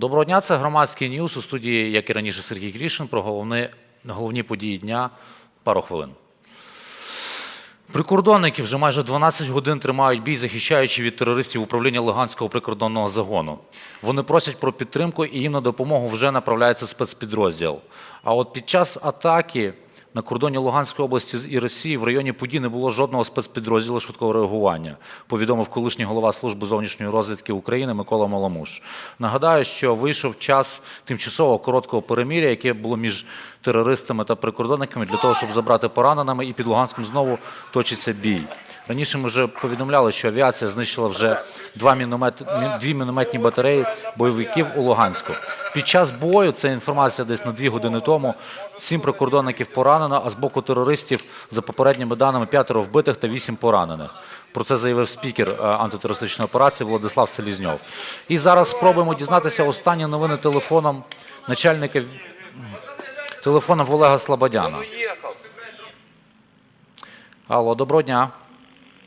Доброго дня, це громадський ньюс у студії, як і раніше, Сергій Грішин про головні, головні події дня. Пару хвилин. Прикордонники вже майже 12 годин тримають бій, захищаючи від терористів управління Луганського прикордонного загону. Вони просять про підтримку і їм на допомогу вже направляється спецпідрозділ. А от під час атаки на кордоні Луганської області і Росії в районі Подій не було жодного спецпідрозділу швидкого реагування, повідомив колишній голова служби зовнішньої розвідки України Микола Маламуш. Нагадаю, що вийшов час тимчасового короткого переміря, яке було між терористами та прикордонниками для того, щоб забрати пораненими, і під Луганськом знову точиться бій. Раніше ми вже повідомляли, що авіація знищила вже два міномет, дві мінометні батареї бойовиків у Луганську. Під час бою, це інформація десь на дві години тому, сім прикордонників поранено, а з боку терористів, за попередніми даними, п'ятеро вбитих та вісім поранених. Про це заявив спікер е, антитерористичної операції Владислав Селізньов. І зараз спробуємо дізнатися останні новини телефоном начальника телефоном Олега Слободяна. Алло, доброго дня.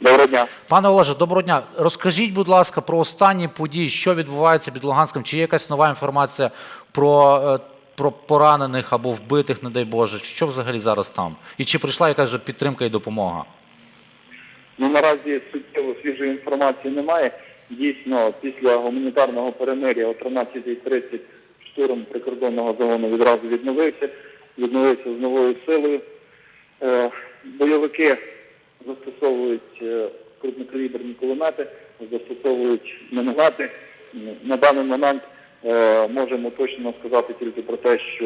Доброго дня. Пане Олеже, доброго дня. Розкажіть, будь ласка, про останні події, що відбувається під Луганськом, чи є якась нова інформація про, е, про поранених або вбитих, не дай Боже, що взагалі зараз там? І чи прийшла якась вже підтримка і допомога? Ну наразі суттєво свіжої інформації немає. Дійсно, після гуманітарного перемир'я о 13.30 штурм прикордонного загону відразу відновився, відновився з новою силою. Е, бойовики застосовують е, крупнокаліберні кулемети, застосовують міномети. На даний момент е, можемо точно сказати тільки про те, що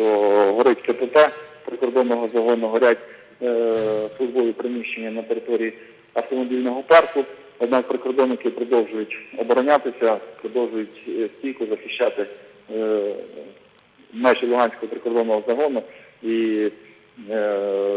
горить КПП прикордонного загону, горять е, службові приміщення на території автомобільного парку. Однак прикордонники продовжують оборонятися, продовжують стійко захищати межі Луганського прикордонного загону і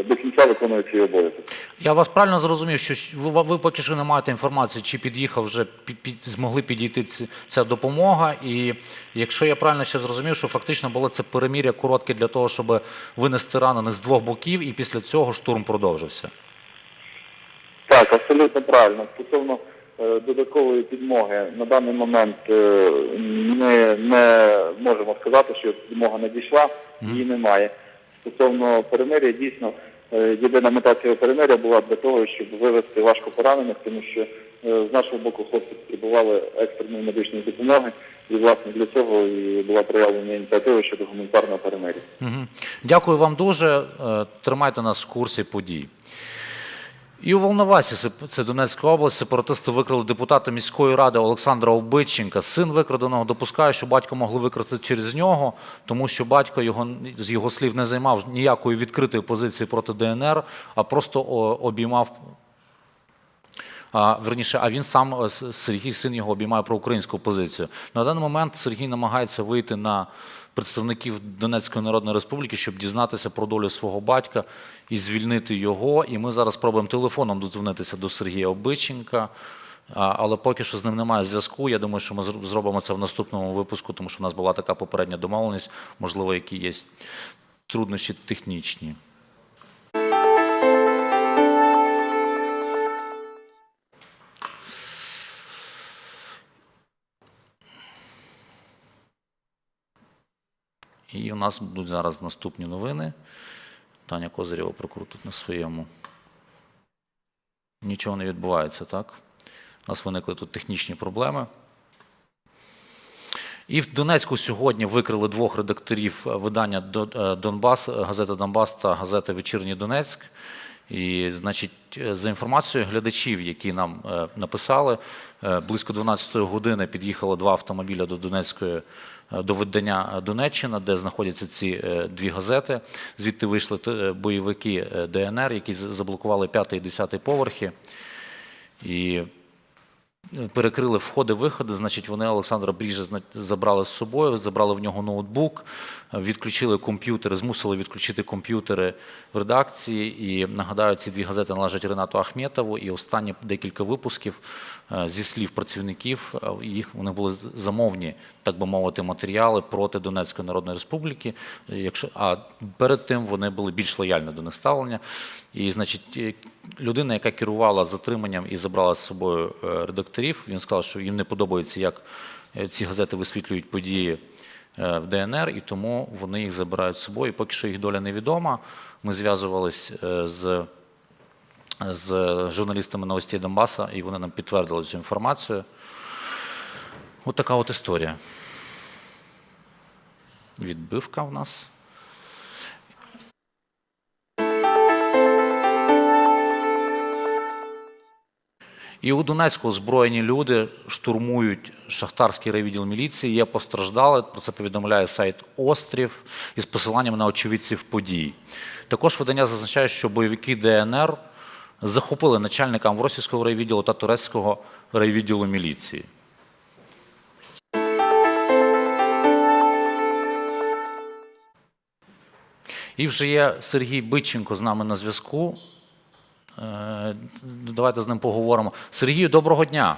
до кінця виконують свій обов'язок. Я вас правильно зрозумів, що ви, ви поки що не маєте інформації, чи під'їхав вже під, під, змогли підійти ці, ця допомога. І якщо я правильно ще зрозумів, що фактично було це переміря коротке для того, щоб винести ранених з двох боків, і після цього штурм продовжився. Так, абсолютно правильно. Стосовно е, додаткової підмоги, на даний момент е, ми не можемо сказати, що підмога надійшла, її немає. Стосовно перемир'я, дійсно, е, єдина мета цього перемир'я була для того, щоб вивести важко поранених, тому що е, з нашого боку хлопці потребували екстреної медичної допомоги, і власне для цього і була проявлена ініціатива щодо гуманітарного перемир'я. Дякую вам дуже. Е, Тримайте нас в курсі подій. І у Волновасі, це- Донецька область, сепаратисти викрали депутата міської ради Олександра Обидченка. Син викраденого допускає, що батько могли викрасти через нього, тому що батько його з його слів не займав ніякої відкритої позиції проти ДНР, а просто обіймав а, верніше, а він сам е, Сергій, син його обіймає проукраїнську позицію. На даний момент Сергій намагається вийти на представників Донецької Народної Республіки, щоб дізнатися про долю свого батька і звільнити його. І ми зараз спробуємо телефоном додзвонитися до Сергія Обиченка. Але поки що з ним немає зв'язку. Я думаю, що ми зробимо це в наступному випуску, тому що в нас була така попередня домовленість, можливо, які є труднощі технічні. І у нас будуть зараз наступні новини. Таня Козирєва прокрутить на своєму. Нічого не відбувається, так? У нас виникли тут технічні проблеми. І в Донецьку сьогодні викрили двох редакторів видання «До- е, Донбас, газета Донбас та газета Вечірній Донецьк. І, значить, е, за інформацією глядачів, які нам е, написали, е, близько 12 години під'їхало два автомобіля до Донецької до видання Донеччина, де знаходяться ці дві газети. Звідти вийшли бойовики е, ДНР, які заблокували п'ятий і десятий поверхи. І перекрили входи-виходи, значить, вони Олександра Бріжа забрали з собою, забрали в нього ноутбук, відключили комп'ютери, змусили відключити комп'ютери в редакції. І нагадаю, ці дві газети належать Ренату Ахметову. І останні декілька випусків е, зі слів працівників е, їх вони були замовні, так би мовити, матеріали проти Донецької Народної Республіки. Якщо а перед тим вони були більш лояльні до них ставлення. І, значить, людина, яка керувала затриманням і забрала з собою е, редакторів, він сказав, що їм не подобається, як е, ці газети висвітлюють події е, в ДНР, і тому вони їх забирають з собою. Поки що їх доля невідома. Ми зв'язувались з, з журналістами новостей Донбаса, і вони нам підтвердили цю інформацію. От така от історія. Відбивка в нас. І у Донецьку озброєні люди штурмують шахтарський райвідділ міліції. Є постраждали. Про це повідомляє сайт Острів із посиланням на очевидців подій. Також видання зазначає, що бойовики ДНР захопили начальника Амвросівського райвідділу та турецького райвідділу міліції. І вже є Сергій Биченко з нами на зв'язку. Е, Давайте з ним поговоримо. Сергію, доброго дня.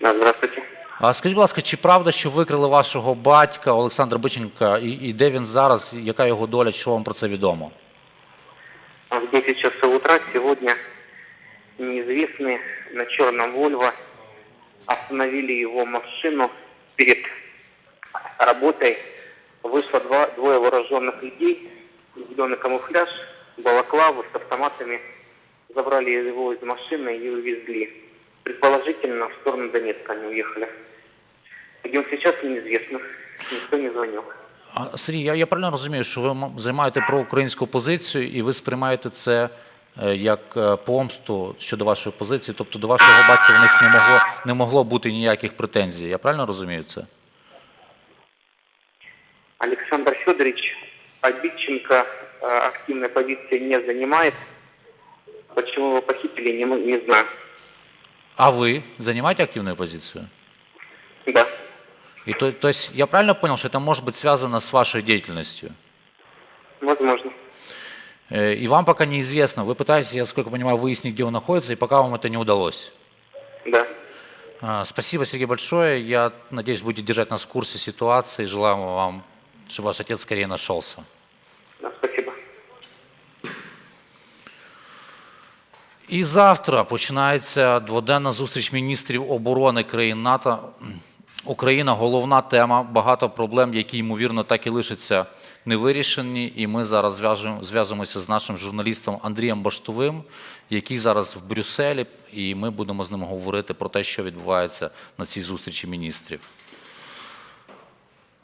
Да, здравствуйте. А скажіть, будь ласка, чи правда, що викрили вашого батька Олександра Биченка, і, і де він зараз, яка його доля, що вам про це відомо? А В 10 часов утра сегодня неизвестные на черном Вольво остановили его машину перед работой. Вышло два, двое вооруженных людей, зеленый камуфляж, балаклавы с автоматами, забрали его из машины и увезли. Предположительно, в сторону Донецка они уехали. Где он сейчас, неизвестно. Никто не звонил. А, Сергій, я, я правильно розумію, що ви займаєте проукраїнську позицію і ви сприймаєте це е, як е, помсту щодо вашої позиції, тобто до вашого батька в них не могло, не могло бути ніяких претензій. Я правильно розумію це? Александр Федорович Обидченко э, активной позиции не занимает. Почему его похитили, не, не знаю. А ви займаєте активну позицію? Да. И то, то есть я правильно понял, что это может быть связано с вашей деятельностью? Возможно. Э, И вам пока неизвестно. Вы пытаетесь, я сколько понимаю, выяснить, где он находится, и пока вам это не удалось. Да. А, Спасибо, Сергей, большое. Я надеюсь, будете держать нас в курсе ситуации. Желаю вам, чтобы ваш отец скорее нашелся. І завтра починається дводенна зустріч міністрів оборони країн НАТО. Україна головна тема, багато проблем, які ймовірно так і лишаться невирішені. І ми зараз зв'язуємося з нашим журналістом Андрієм Баштовим, який зараз в Брюсселі, і ми будемо з ним говорити про те, що відбувається на цій зустрічі міністрів.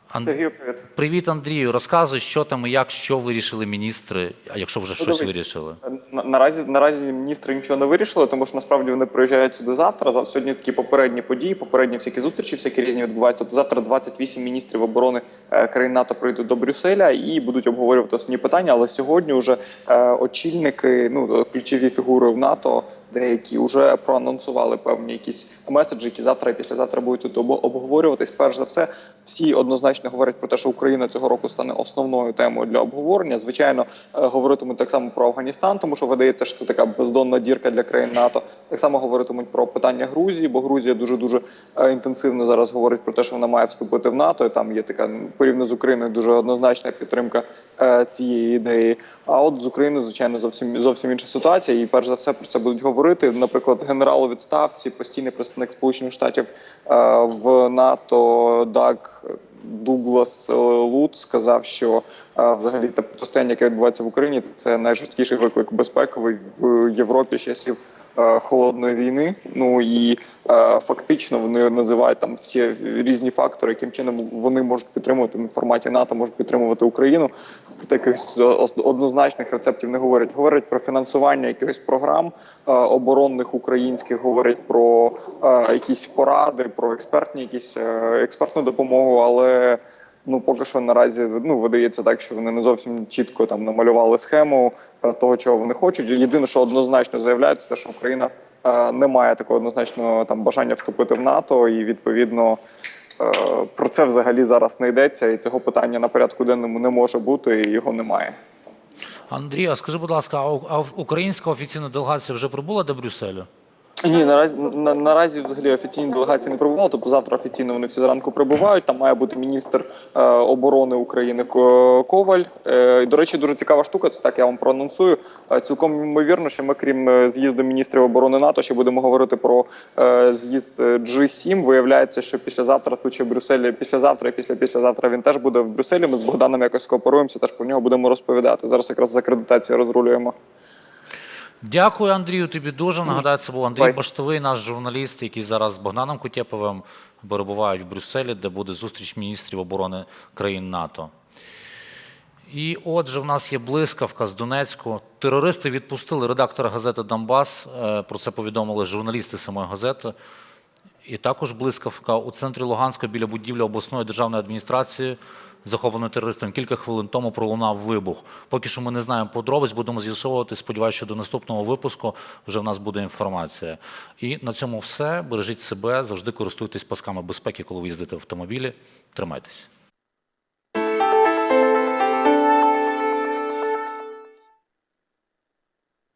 Ан- Сергію, привіт. Привіт, Андрію. Розказуй, що там і як, що вирішили міністри, а якщо вже Ну, щось вирішили. На, наразі, наразі міністри нічого не вирішили, тому що насправді вони приїжджають сюди завтра. За- Сьогодні такі попередні події, попередні всякі зустрічі, всякі різні відбуваються. Тобто завтра 28 міністрів оборони е, країн НАТО прийдуть до Брюсселя і будуть обговорювати основні питання. Але сьогодні вже е, очільники, ну ключові фігури в НАТО. Деякі вже проанонсували певні якісь меседжі, які завтра і післязавтра будуть тут обговорюватись. Перш за все, всі однозначно говорять про те, що Україна цього року стане основною темою для обговорення. Звичайно, е, говоритимуть так само про Афганістан, тому що видається, що це така бездонна дірка для країн НАТО. Так само говоритимуть про питання Грузії, бо Грузія дуже дуже інтенсивно зараз говорить про те, що вона має вступити в НАТО. І там є така ну, порівняно з Україною дуже однозначна підтримка е, цієї ідеї. А от з Україною, звичайно, зовсім зовсім інша ситуація. І перш за все про це будуть говорити. Наприклад, генерал у відставці, постійний представник Сполучених Штатів е, в НАТО Даг Дуглас е, Лут сказав, що е, взагалі те протистояння, яке відбувається в Україні, це найжорсткіший виклик безпековий в Європі часів холодної війни. Ну і е, фактично вони називають там всі різні фактори, яким чином вони можуть підтримувати в форматі НАТО, можуть підтримувати Україну. Таких однозначних рецептів не говорять. Говорять про фінансування якихось програм е, оборонних українських, говорять про е, якісь поради, про експертні, якісь е, експертну допомогу, але. Ну, поки що наразі ну видається так, що вони не зовсім чітко там намалювали схему е, того, чого вони хочуть. Єдине, що однозначно заявляють, це те, що Україна е, не має такого однозначного там бажання вступити в НАТО, і відповідно е, про це взагалі зараз не йдеться, і того питання на порядку денному не може бути, і його немає. Андрій, а скажи, будь ласка, а українська офіційна делегація вже прибула до Брюсселю? Ні, наразі на, наразі взагалі офіційні делегації не прибували. Тобто завтра офіційно вони всі зранку прибувають. Там має бути міністр е, оборони України Коваль. Е, до речі, дуже цікава штука. Це так я вам проанонсую. Е, цілком ймовірно, що ми, крім е, з'їзду міністрів оборони НАТО, ще будемо говорити про е, з'їзд е, G7. Виявляється, що післязавтра тут ще в Брюсселі, післязавтра і після післязавтра він теж буде в Брюсселі. Ми з Богданом якось кооперуємося. Теж про нього будемо розповідати. Зараз якраз з акредитації розрулюємо. Дякую, Андрію. Тобі дуже нагадаю, це був Андрій. Баштовий, наш журналіст, який зараз з Богданом Кутєповим перебувають в Брюсселі, де буде зустріч міністрів оборони країн НАТО. І отже, в нас є блискавка з Донецьку. Терористи відпустили редактора газети Донбас. Е, Про це повідомили журналісти самої газети. І також блискавка у центрі Луганська біля будівлі обласної державної адміністрації, захопленої терористом. Кілька хвилин тому пролунав вибух. Поки що ми не знаємо подробиць, будемо з'ясовувати. Сподіваюся, що до наступного випуску вже в нас буде інформація. І на цьому все. Бережіть себе, завжди користуйтесь пасками безпеки, коли ви їздите в автомобілі. Тримайтесь.